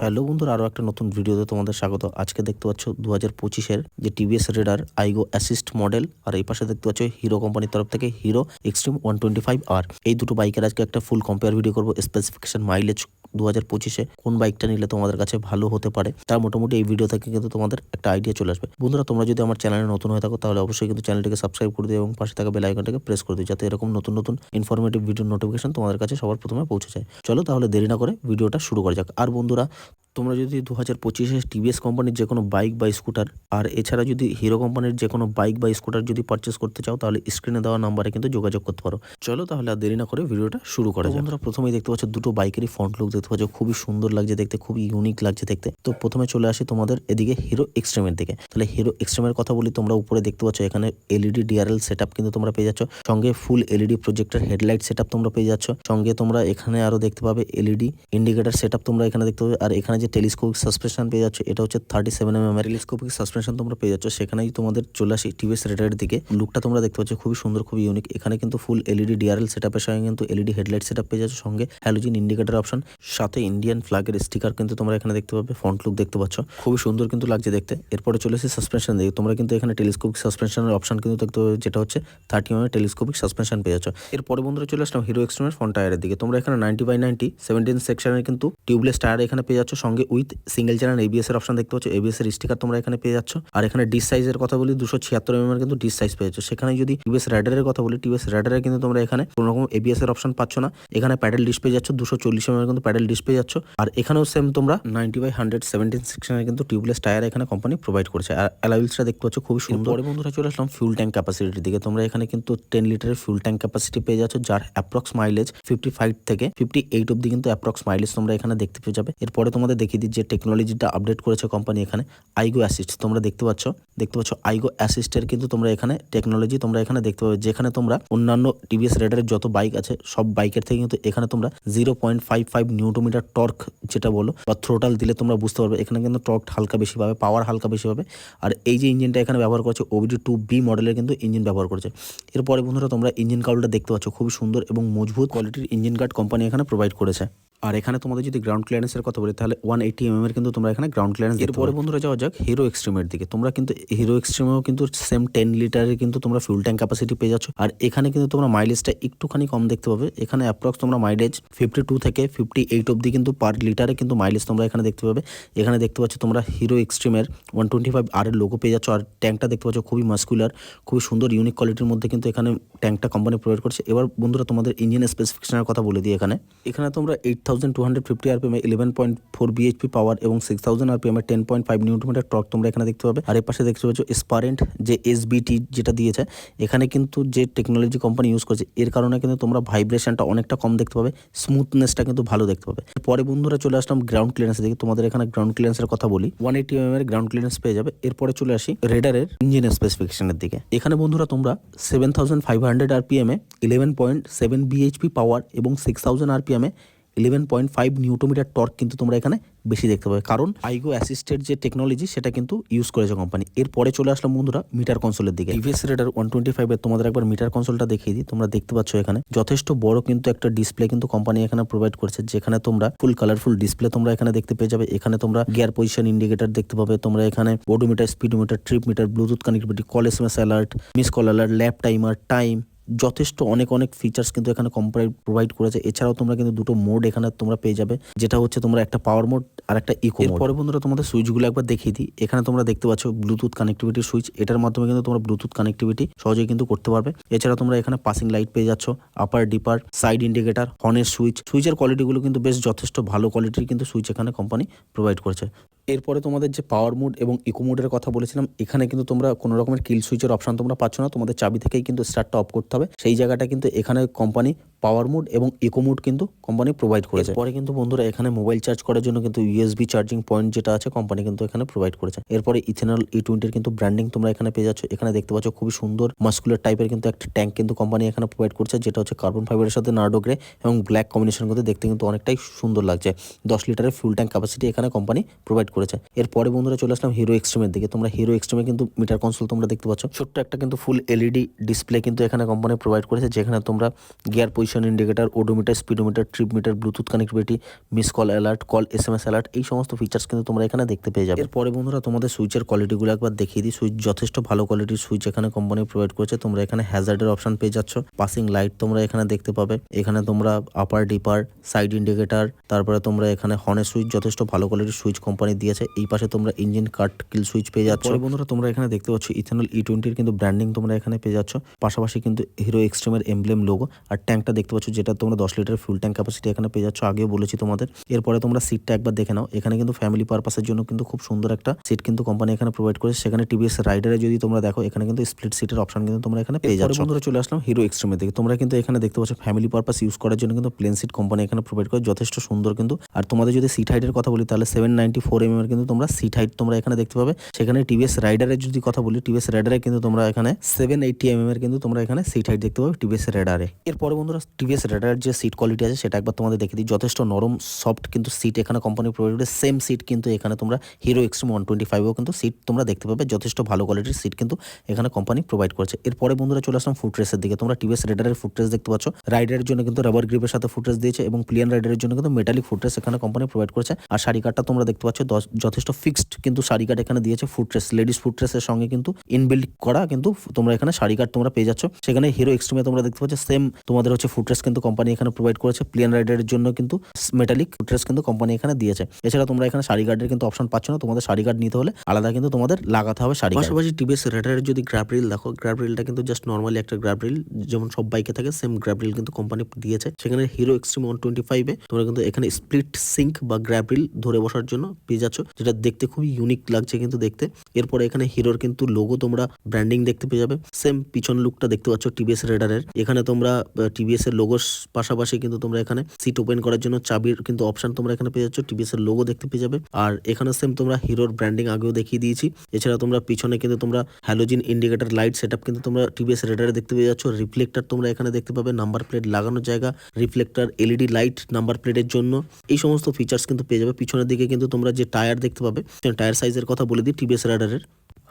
Hello বন্ধুরা আরও একটা নতুন ভিডিওতে তোমাদের স্বাগত। আজকে দেখতে পাচ্ছ দু হাজার পঁচিশের যে TVS Raider iGo assist model আর এই পাশে দেখতে পাচ্ছ হিরো কোম্পানির তরফ থেকে Hero Xtreme one twenty five আর এই দুটো বাইকের আজকে একটা ফুল কম্পেয়ার ভিডিও করব স্পেসিফিকেশন মাইলেজ দু হাজার পঁচিশে কোন বাইকটা নিলে তোমাদের কাছে ভালো হতে পারে, তার মোটামুটি এই ভিডিও থেকে কিন্তু তোমাদের একটা আইডিয়া চলে আসবে। বন্ধুরা, তোমরা যদি আমার চ্যানেলে নতুন হয়ে থাকো, তাহলে অবশ্যই কিন্তু চ্যানেলটিকে সাবস্ক্রাইব করে দিও এবং পাশে থাকা বেল আইকনটাকে প্রেস করে দিও, যাতে এরকম নতুন নতুন ইনফরমেটিভ ভিডিও নোটিফিকেশন তোমাদের কাছে সবার প্রথমে পৌঁছে যায়। চলো তাহলে দেরি না করে ভিডিওটা শুরু করা যাক। আর বন্ধুরা তোমরা যদি দু হাজার পঁচিশে টিভিএস কোম্পানির যে কোনো বাইক বা স্কুটার আর এছাড়া যদি হিরো কোম্পানির যে কোনো বাইক বা স্কুটার যদি পারচেস করতে চাও তাহলে স্ক্রিনে দেওয়া নাম্বারে কিন্তু যোগাযোগ করতে পারো। চলো তাহলে আর দেরি না করে ভিডিওটা শুরু করা যায় বন্ধুরা প্রথমেই দেখতে পাচ্ছ দুটো বাইকেরই ফ্রন্ট লুক দেখতে পাচ্ছ। খুবই সুন্দর লাগছে দেখতে খুবই ইউনিক লাগছে দেখতে। তো প্রথমে চলে আসি তোমাদের এদিকে হিরো এক্সট্রিমের দিকে। তাহলে হিরো এক্সট্রিমের কথা বলি তোমরা উপরে দেখতে পাচ্ছ এখানে এলইডি ডিআরএল সেট কিন্তু তোমরা পেয়ে যাচ্ছ। সঙ্গে full LED projector headlight set তোমরা পেয়ে যাচ্ছ। সঙ্গে তোমরা এখানে আরও দেখতে পাবে এলইডি ইন্ডিকেটার সেট তোমরা এখানে দেখতে পাবে। আর এখানে যে টেলিস্কোপিক সাসপেনশন পেয়ে যাচ্ছ। এটা হচ্ছে thirty seven M M telescopic suspension তোমরা পেয়ে যাচ্ছ। সেখানেই তোমাদের চলে আসি টিভিএস রেডারের দিকে। লুকটা তোমরা দেখতে পাচ্ছ, খুবই সুন্দর, খুবই ইউনিক এখানে কিন্তু ফুল এলইডি ডিআরএল সেট আপের সঙ্গে কিন্তু এলইডি হেডলাইট সেট পেয়ে যাচ্ছ। সঙ্গে হ্যালোজিন ইন্ডিকেটার অপশন সাথে ইন্ডিয়ান ফ্ল্যাগের স্টিকার কিন্তু তোমরা এখানে দেখতে পাবে ফ্রন্ট লুক দেখতে পাচ্ছ। খুবই সুন্দর কিন্তু লাগছে দেখতে। এরপরে চলে এসেছে সাসপেনশন দিকে তোমরা কিন্তু এখানে টেলিস্কোপিক সাসপেনশনের অপশন কিন্তু দেখতে পাবে, যেটা হচ্ছে থার্টি এম টেলিস্কোপিক সাসপেনশন পেয়ে যাচ্ছ। এরপরে বন্ধুরা চলে আসলাম হিরো এক্সট্রিমের ফ্রন্ট টায়ারের দিকে। তোমরা এখানে নাইনটি বাই নাইনটি সেভেন্টিন সেকশনের কিন্তু টিউবলেস টায়ার এখানে পেয়ে যাচ্ছ। সঙ্গে উইথ সিঙ্গেল চ্যানেল এবিএস এর অপশন দেখতে পাচ্ছ। এবিএস এর স্টিকার তোমরা এখানে পেয়ে যাচ্ছ। আর এখানে ডিস সাইজের কথা বলি, দুশো ছিয়াত্তর এম এর কিন্তু ডিস সাইজ পেয়ে যাচ্ছ সেখানে যদি টিভিএস রাইডারের কথা বলি টিভিএস রাইডারে কিন্তু তোমরা এখানে কোনো রকম এবিএস এর অপশন পাচ্ছ না। এখানে প্যাডেল ডিস পেয়ে যাচ্ছ, দুশো চল্লিশ এম এর কিন্তু প্যাডেল ডিস পেয়ে যাচ্ছ। আর এখানেও সেম তোমরা নাইনটি বাই হান্ড্রেড সেভেন্টিন সেকশনের কিন্তু টিউবলেস টায়ার এখানে কোম্পানি প্রোভাইড করছে। আর অ্যালাউলসটা দেখতে পাচ্ছ, খুবই সুন্দর। বন্ধুরা চলে আসলাম ফিউল ট্যাঙ্ক ক্যাপাসিটির দিকে। তোমরা এখানে কিন্তু টেন লিটারের ফিউল ট্যাঙ্ক ক্যাপাসিটি পেয়ে যাচ্ছ, যার অ্যাপ্রক্স মাইলেজ ফিফটি ফাইভ থেকে ফিফটি এইট অব্দি কিন্তু অ্যাপ্রক্স মাইলেজ তোমরা এখানে দেখতে পেয়ে যাবে। এরপরে তোমাদের দেখিয়ে দিই যে টেকনোলজিটা আপডেট করেছে কোম্পানি এখানে আইগো অ্যাসিস্ট তোমরা দেখতে পাচ্ছ দেখতে পাচ্ছ আইগো অ্যাসিস্টের কিন্তু তোমরা এখানে টেকনোলজি তোমরা এখানে দেখতে পাবে, যেখানে তোমরা অন্যান্য টিভিএস রেডারের যত বাইক আছে, সব বাইকের থেকে কিন্তু এখানে তোমরা zero point five five newton metre torque যেটা বলো, বা থ্রোটাল দিলে তোমরা বুঝতে পারবে, এখানে কিন্তু টর্ক হালকা বেশি পাবে পাওয়ার হালকা বেশি পাবে। আর এই যে ইঞ্জিনটা এখানে ব্যবহার করছে ওবিডি টু বি মডেলের কিন্তু ইঞ্জিন ব্যবহার করছে। এরপরে বন্ধুরা তোমরা ইঞ্জিন কাউলটা দেখতে পাচ্ছ, খুবই সুন্দর এবং মজবুত কোয়ালিটির ইঞ্জিন গার্ড কোম্পানি এখানে প্রোভাইড করেছে। আর এখানে তোমাদের যদি গ্রাউন্ড ক্লিয়ারেন্সের কথা বলি তাহলে ওয়ান এইটি এম এর কিন্তু তোমরা এখানে গ্রাউন্ড ক্লিয়ারেন্স এরপরে বন্ধুরা যাওয়া যাক হিরো এক্সট্রিমের দিকে। তোমরা কিন্তু হিরো এক্সট্রিমেও কিন্তু সেম টেন লিটারের কিন্তু তোমরা ফিউল ট্যাঙ্ক ক্যাপাসিটি পেয়ে যাচ্ছ। আর এখানে কিন্তু তোমরা মাইলেজটা একটুখানি কম দেখতে পাবে। এখানে অ্যাপ্রক্স তোমরা মাইলেজ ফিফটি টু থেকে ফিফটি এইট অব্দি কিন্তু পার লিটারে কিন্তু মাইলেজ তোমরা এখানে দেখতে পাবে। এখানে দেখতে পাচ্ছ তোমরা হিরো এক্সট্রিমের ওয়ান টোয়েন্টি ফাইভ আর এর লোগো পেয়ে যাচ্ছ। আর ট্যাঙ্কটা দেখতে পাচ্ছ খুবই মাস্কুলার খুবই সুন্দর ইউনিক কোয়ালিটির মধ্যে কিন্তু এখানে ট্যাঙ্কটা কোম্পানি প্রোভাইড করছে। এবার বন্ধুরা তোমাদের ইঞ্জিন স্পেসিফিকেশনের কথা বলে দিই এখানে। এখানে তোমরা eight thousand two hundred fifty RPM eleven point four BHP power এবং six thousand RPM ten point five newton metre torque তোমরা এখানে দেখতে পাবে। আর এর পাশে দেখতে পাচ্ছ স্পারেন্ট যে এসবিটি যেটা দিয়েছে, এখানে কিন্তু যে টেকনোলজি কোম্পানি ইউজ করছে, এর কারণে কিন্তু তোমরা ভাইব্রেশনটা অনেকটা কম দেখতে পাবে স্মুথনেসটা কিন্তু ভালো দেখতে পাবে। পরে বন্ধুরা চলে আসলাম গ্রাউন্ড ক্লিয়ারেন্স দিকে, তোমাদের এখানে গ্রাউন্ড ক্লিয়ারেন্সের কথা বলি। ওয়ান এইটি এম এর গ্রাউন্ড ক্লিয়ারেন্স পেয়ে যাবে, এরপরে চলে আসি রেডারের ইঞ্জিন স্পেসিফিকেশনের দিকে। এখানে বন্ধুরা তোমরা seven thousand five hundred RPM এ eleven point seven BHP power এবং সিক্স থাউজেন্ড এ eleven point five newton metre torque কিন্তু তোমরা এখানে বেশি দেখতে পাবে। কারণ আইগো অ্যাসিস্টেড যে টেকনোলজি সেটা কিন্তু ইউজ করেছে কোম্পানি এরপরে চলে আসলাম বন্ধুরা মিটার কনসোলের দিকে। টিভিএস রেডার ওয়ান টোয়েন্টি ফাইভের তোমাদের একবার মিটার কনসোলটা দেখিয়ে দিই। তোমরা দেখতে পাচ্ছ এখানে যথেষ্ট বড় কিন্তু একটা ডিসপ্লে কিন্তু কোম্পানি এখানে প্রোভাইড করছে, যেখানে তোমরা ফুল কালারফুল ডিসপ্লে তোমরা এখানে দেখতে পেয়ে যাবে। এখানে তোমরা গিয়ার পজিশন ইন্ডিকেটর দেখতে পাবে। তোমরা এখানে odometer speedometer trip meter Bluetooth connectivity call S M S alert miss call alert lap timer time যথেষ্ট অনেক অনেক ফিচার্স কিন্তু এখানে কোম্পানি প্রোভাইড করেছে। এছাড়াও তোমরা কিন্তু দুটো মোড এখানে তোমরা পেয়ে যাবে, যেটা হচ্ছে তোমরা একটা পাওয়ার মোড আর একটা ইকো মোড পরে বন্ধুরা তোমাদের সুইচগুলো একবার দেখিয়ে দিই। এখানে তোমরা দেখতে পাচ্ছ ব্লুটুথ কানেক্টিভিটি সুইচ এটার মাধ্যমে কিন্তু তোমরা ব্লুটুথ কানেক্টিভিটি সহজেই কিন্তু করতে পারবে। এছাড়া তোমরা এখানে পাসিং লাইট পেয়ে যাচ্ছ আপার ডিপার সাইড ইন্ডিকেটার হর্নের সুইচ সুইচের কোয়ালিটিগুলো কিন্তু বেশ যথেষ্ট ভালো কোয়ালিটির কিন্তু সুইচ এখানে কোম্পানি প্রোভাইড করেছে। এরপরে তোমাদের যে পাওয়ার মোড এবং ইকো মোডের কথা বলেছিলাম, এখানে কিন্তু তোমরা কোনো রকমের কিল সুইচের অপশন তোমরা পাচ্ছ না। তোমাদের চাবি থেকেই কিন্তু স্টার্টটা অফ করতে হবে। সেই জায়গাটা কিন্তু এখানে কোম্পানি পাওয়ার মোড এবং ইকো মোড কিন্তু কোম্পানি প্রোভাইড করেছে। পরে কিন্তু বন্ধুরা এখানে মোবাইল চার্জ করার জন্য কিন্তু ইউএসবি চার্জিং পয়েন্ট যেটা আছে কোম্পানি কিন্তু এখানে প্রোভাইড করেছে। এরপরে ইথেনল ই টোয়েন্টির কিন্তু ব্র্যান্ডিং তোমরা এখানে পেয়ে যাচ্ছ। এখানে দেখতে পাচ্ছ খুবই সুন্দর মাস্কুলার টাইপের কিন্তু একটা ট্যাঙ্ক কিন্তু কোম্পানি এখানে প্রোভাইড করছে, যেটা হচ্ছে কার্বন ফাইবারের সাথে নার্ডো গ্রে এবং ব্ল্যাক কম্বিনেশন করতে দেখতে কিন্তু অনেকটাই সুন্দর লাগছে। দশ লিটারের ফুল ট্যাঙ্ক ক্যাপাসিটি এখানে কোম্পানি প্রোভাইড করেছে। এরপরে বন্ধুরা চলে আসলাম হিরো এক্সট্রিমের দিকে। তোমরা হিরো এক্সট্রিমে কিন্তু মিটার কনসোল তোমরা দেখতে পাচ্ছ। ছোট্ট একটা কিন্তু ফুল এলইডি ডিসপ্লে কিন্তু এখানে কোম্পানি প্রোভাইড করেছে, যেখানে তোমরা gear position indicator odometer speedometer trip meter Bluetooth connectivity miss call alert call S M S alert এই সমস্ত ফিচার্স কিন্তু তোমরা এখানে দেখতে পেয়ে যাবে। এরপরে বন্ধুরা তোমাদের সুইচের কোয়ালিটিগুলো একবার দেখিয়ে দিই। সুইচ যথেষ্ট ভালো কোয়ালিটির সুইচ এখানে কোম্পানি প্রোভাইড করেছে। তোমরা এখানে হ্যাজার্ডের অপশন পেয়ে যাচ্ছ। পাসিং লাইট তোমরা এখানে দেখতে পাবে। এখানে তোমরা আপার ডিপার সাইড ইন্ডিকেটার তারপরে তোমরা এখানে হর্নের সুইচ যথেষ্ট ভালো কোয়ালিটির সুইচ কোম্পানি দিয়েছে। এই পাশে তোমরা ইঞ্জিন কাট কিল সুইচ পেয়ে যাচ্ছ। বন্ধুরা তোমরা এখানে দেখতে পাচ্ছ ইথানল ই টোয়েন্টির কিন্তু ব্র্যান্ডিং তোমরা এখানে পেয়ে যাচ্ছ। পাশাপাশি কিন্তু হিরো এক্সট্রিমের এমব্লেম লোগো আর ট্যাঙ্কটা দেখতে পাচ্ছ যেটা তোমরা দশ লিটার ফুল ট্যাঙ্ক ক্যাপাসিটি এখানে পেয়ে যাচ্ছ। আগেও বলেছি তোমাদের। এরপরে তোমরা সিটটা একবার দেখে নাও। এখানে কিন্তু ফ্যামিলি পারপাসের জন্য কিন্তু খুব সুন্দর একটা সিট কিন্তু কোম্পানি এখানে প্রোভাইড করেছে। সেখানে টিভিএস রাইডারে যদি তোমরা দেখো এখানে কিন্তু স্প্লিট সিটের অপশন কিন্তু তোমরা এখানে পেয়ে যাচ্ছ। বন্ধুরা চলে আসলাম হিরো এক্সট্রিমের দিকে। তোমরা কিন্তু এখানে দেখতে পাচ্ছ ফ্যামিলি পারপাস ইউজ করার জন্য কিন্তু প্লেন সিট কোম্পানি এখানে প্রোভাইড করে। যথেষ্ট সুন্দর কিন্তু। আর তোমাদের যদি সিট হাইটের কথা বলি তাহলে সেভেন নাইনটি ফোর এম এর কিন্তু তোমরা সিট হাইট তোমরা এখানে দেখতে পাবে। সেখানে টিভিএস রাইডারের যদি কথা বলি টিভিএস রাইডারে কিন্তু তোমরা এখানে সেভেন এইটি এম এর কিন্তু তোমরা এখানে সিট হাইট দেখতে পাবে টিভিএস রাইডারে এরপরে বন্ধুরা টিভিএস রাইডারের যে সিট কোয়ালিটি আছে, সেটা একবার তোমাদের দেখে দিই। যথেষ্ট নরম সফট কিন্তু সিট এখানে কোম্পানি প্রোভাইড করে। সেম সিট কিন্তু এখানে তোমরা হিরো এক্সট্রিম ওয়ান টোয়েন্টি ফাইভও কিন্তু সিট তোমরা দেখতে পাবে। যথেষ্ট ভালো কোয়ালিটির সিট কিন্তু এখানে কোম্পানি প্রোভাইড করেছে। এরপরে বন্ধুরা চলে আসলাম ফুটরেসের দিকে। তোমরা টিভিএস রাইডারের ফুটরেস দেখতে পাচ্ছ। রাইডারের জন্য কিন্তু রাবার গ্রিপের সাথে ফুটরেস দিয়েছে এবং প্লিয়ান রাইডারের জন্য কিন্তু মেটালিক ফুটরেস এখানে কোম্পানি প্রোভাইড করেছে। আর শাড়ি কার্ডটা তোমরা দেখতে পাচ্ছ যথেষ্ট ফিক্সড কিন্তু শাড়ি কার্ড এখানে দিয়েছে ফুটরেস লেডিস ফুটরেসের সঙ্গে কিন্তু ইনবিল্ড করা কিন্তু তোমরা এখানে শাড়ি কার্ড তোমরা পেয়ে যাচ্ছ। সেখানে হিরো এক্সট্রিমে তোমরা দেখতে পাচ্ছ সেম তোমাদের হচ্ছে ফুটরেস কিন্তু কোম্পানি এখানে প্রোভাইড করেছে। প্লিয়ান রাইডারের জন্য কিন্তু মেটালিক ফুটরেস কিন্তু কোম্পানি এখানে দিয়েছে। এছাড়া তোমরা এখানে শাড়ি গার্ডের কিন্তু অপশন পাচ্ছ না। তোমাদের শাড়ি গার্ড নিতে হলে আলাদা কিন্তু তোমাদের লাগাতে হবে শাড়ি পাশাপাশি টিভিএস রাইডারের যদি গ্র্যাব রিল দেখো গ্র্যাব রিলটা কিন্তু জাস্ট নর্মালি একটা গ্র্যাব রিল যেমন সব বাইকে থাকে সেম গ্র্যাব রিল কিন্তু কোম্পানি দিয়েছে। সেখানে হিরো এক্সট্রিম ওয়ান টোয়েন্টি ফাইভে তোমরা কিন্তু এখানে স্প্লিট সিঙ্ক বা গ্র্যাব রিল ধরে বসার জন্য পেয়ে যাচ্ছ, যেটা দেখতে খুবই ইউনিক লাগছে কিন্তু দেখতে। এরপরে এখানে হিরোর কিন্তু লোগো তোমরা ব্র্যান্ডিং দেখতে পেয়ে যাবে। সেম পিছন লুকটা দেখতে পাচ্ছ টিভিএস রেডারের এখানে তোমরা টিভিএস এর লোগোর পাশাপাশি কিন্তু তোমরা এখানে সিট ওপেন করার জন্য চাবির কিন্তু অপশন তোমরা এখানে পেয়ে যাচ্ছ। টিভিএস এর লোগো দেখতে পেয়ে যাবে। আর এখানে সেম তোমরা হিরোর ব্র্যান্ডিং আগেও দেখিয়ে দিয়েছি। এছাড়া তোমরা পিছনে কিন্তু তোমরা হ্যালোজিন ইন্ডিকেটর লাইট সেটআপ কিন্তু তোমরা টিভিএস রেডারে দেখতে পেয়ে যাচ্ছ। রিফ্লেক্টর তোমরা এখানে দেখতে পাবে। নাম্বার প্লেট লাগানোর জায়গা রিফ্লেক্টর এলইডি লাইট নাম্বার প্লেটের জন্য। এই সমস্ত ফিচার্স কিন্তু পেয়ে যাবে। পিছনের দিকে কিন্তু তোমরা যে টায়ার দেখতে পাবে টায়ার সাইজের কথা বলে দিই TVS রাডারের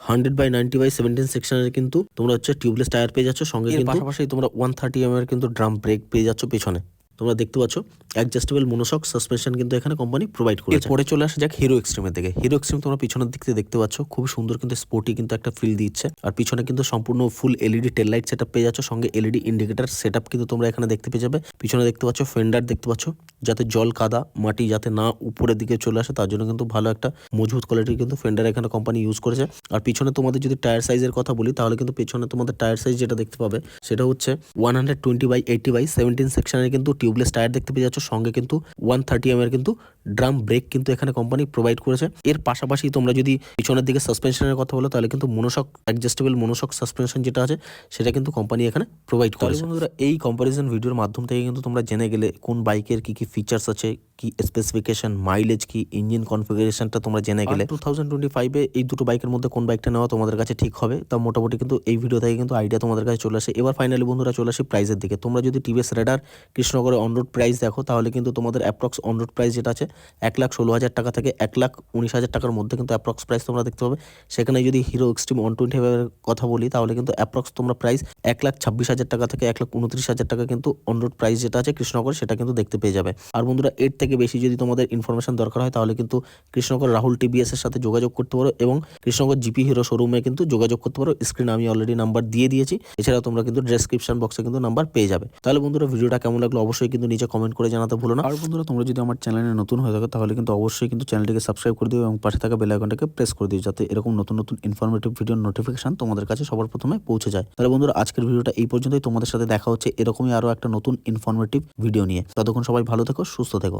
hundred by ninety by seventeen সেকশনের কিন্তু তোমরা হচ্ছে টিউবলেস টায়ার পেয়ে যাচ্ছ। সঙ্গে কিন্তু পাশাপাশি তোমরা ওয়ান থার্টি এম এর কিন্তু ড্রাম ব্রেক পেয়ে যাচ্ছ পেছনে। তোমরা দেখতে পাচ্ছ? অ্যাডজাস্টেবল মনোশক সাসপেনশন কিন্তু এখানে কোম্পানি প্রোভাইড করেছে। পরে চলে আসা যাক হিরো এক্সট্রিমের দিকে। হিরো এক্সট্রিম তোমরা পিছনের দিক থেকে দেখতে পাচ্ছ খুব সুন্দর কিন্তু স্পোর্টি কিন্তু একটা ফিল দিচ্ছে। আর পিছনে কিন্তু সম্পূর্ণ full LED tail light setup পেয়ে যাচ্ছ, সঙ্গে এলইডি ইন্ডিকেটর সেটআপ কিন্তু তোমরা এখানে দেখতে পেয়ে যাবে। পিছনে দেখতে পাচ্ছ ফেন্ডার দেখতে পাচ্ছ, যাতে জল কাদা, মাটি যাতে না উপরের দিকে চলে আসে, তার জন্য কিন্তু ভালো একটা মজবুত কোয়ালিটির কিন্তু ফেন্ডার এখানে কোম্পানি ইউজ করেছে। আর পিছনে তোমাদের যদি টায়ার সাইজের কথা বলি, তাহলে কিন্তু পেছনে তোমাদের টায়ার সাইজ যেটা দেখতে পাবে, সেটা হচ্ছে one hundred twenty by eighty by seventeen সেকশনের কিন্তু টিউবলেস টায়ার দেখতে পেয়ে যাচ্ছ। সঙ্গে কিন্তু ওয়ান থার্টি এম এর কিন্তু ড্রাম ব্রেক কিন্তু এখানে কোম্পানি প্রোভাইড করেছে। এর পাশাপাশি তোমরা যদি পিছনের দিকে সাসপেনশনের কথা বলো তাহলে কিন্তু মনোশক অ্যাডজাস্টেবল মনোশক সাসপেনশন যেটা আছে সেটা কিন্তু কোম্পানি এখানে প্রোভাইড করেছে। বন্ধুরা এই কম্পারিজন ভিডিওর মাধ্যম থেকে কিন্তু তোমরা জেনে গেলে কোন বাইকের কি কি ফিচার্স আছে কি স্পেসিফিকেশন মাইলেজ কি ইঞ্জিন কনফিগারেশনটা তোমরা জেনে গেলে। টু থাউজেন্ড টোয়েন্টি ফাইভে এই দুটো বাইকের মধ্যে কোন বাইকটা নেওয়া তোমাদের কাছে ঠিক হবে তা মোটামুটি কিন্তু এই ভিডিও থেকে কিন্তু আইডিয়া তোমাদের কাছে চলে আসে। এবার ফাইনালি বন্ধুরা চলে আসে প্রাইসের দিকে। তোমরা যদি টিভিএস রেডার কৃষ্ণনগরের অনরোড প্রাইস দেখো তাহলে কিন্তু তোমাদের অ্যাপ্রক্স অনরোড প্রাইস যেটা আছে এক লাখ ষোলো হাজার টাকা থেকে এক লাখ উনিশ হাজার টাকার মধ্যে কিন্তু অ্যাপ্রক্স প্রাইস তোমরা দেখতে পাবে। সেখানে যদি হিরো এক্সট্রিম ওয়ান টোয়েন্টি ফাইভের কথা বলি, তাহলে কিন্তু অ্যাপ্রক্স তোমরা প্রাইস এক লাখ ছাব্বিশ হাজার টাকা থেকে এক লাখ উনত্রিশ হাজার টাকা কিন্তু অনরোড প্রাইস যেটা আছে কৃষ্ণনগর, সেটা কিন্তু দেখতে পেয়ে যাবে। আর বন্ধুরা, এর থেকে বেশি যদি তোমাদের ইনফরমেশন দরকার হয়, তাহলে কিন্তু কৃষ্ণনগর রাহুল টিবিএস এর সাথে যোগাযোগ করতে পারো এবং কৃষ্ণনগর জিপি হিরো শোরুমে কিন্তু যোগাযোগ করতে পারো। স্ক্রিনে আমি অলরেডি নাম্বার দিয়ে দিয়েছি। এছাড়া তোমরা কিন্তু ডেসক্রিপশন বক্সে কিন্তু নাম্বার পেয়ে যাবে। তাহলে বন্ধুরা, ভিডিওটা কেমন লাগল অবশ্যই কিন্তু নিচে কমেন্ট করে জানাতে ভুলো না। আর বন্ধুরা, তোমরা যদি আমার চ্যানেলে নতুন হয়ে থাকে, তাহলে কিন্তু অবশ্যই কিন্তু চ্যানেলটিকে সাবস্ক্রাইব করে দিও এবং পাশে থাকা বেল আইকনটাকে প্রেস করে দিও যাতে এরকম নতুন নতুন ইনফরমেটিভ ভিডিও নোটিফিকেশন তোমাদের কাছে সবার প্রথমে পৌঁছে যায়। তাহলে বন্ধুরা, আজকের ভিডিওটা এই পর্যন্তই। তোমাদের সাথে দেখা হচ্ছে এরকমই আরও একটা নতুন ইনফরমেটিভ ভিডিও নিয়ে। ততক্ষণ সবাই ভালো থেকো, সুস্থ থেকো।